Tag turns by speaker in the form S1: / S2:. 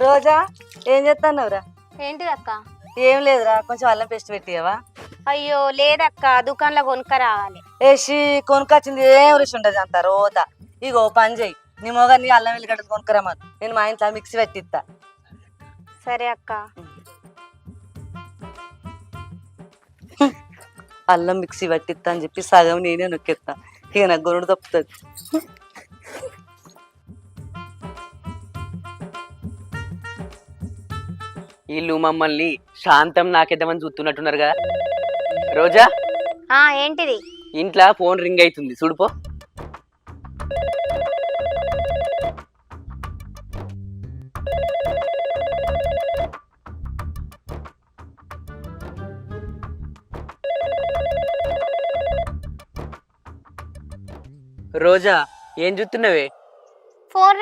S1: రోజా ఏం చేస్తున్నావురా
S2: ఏంటిది అక్క
S1: ఏం లేదురా కొంచెం అల్లం పేస్ట్ పెట్టియవా?
S2: అయ్యో లేదక్క దుకాణంలో కొనుక్క రావాలి.
S1: ఏసి కొనుకొచ్చింది ఏం రుచి ఉండదు అంత రోత. ఇగో పని చేయి నీ మొగని అల్లం వెల్లిగడ్డ కొనుక్కరమ్మను నేను మా ఇంట్లో మిక్సీ పెట్టిస్తా
S2: సరే అక్క.
S1: అల్లం మిక్సీ పట్టిస్తా అని చెప్పి సగం నేనే నొక్కేస్తా ఇక నాకు గొనుడు తప్పుతుంది.
S3: వీళ్ళు మమ్మల్ని శాంతం నాకేద్దామని చూస్తున్నట్టున్నారు కదా రోజా?
S2: ఆ ఏంటిది?
S3: ఇంట్లో ఫోన్ రింగ్ అవుతుంది. చూడుపో రోజా ఏం చూస్తున్నావే?
S2: ఫోన్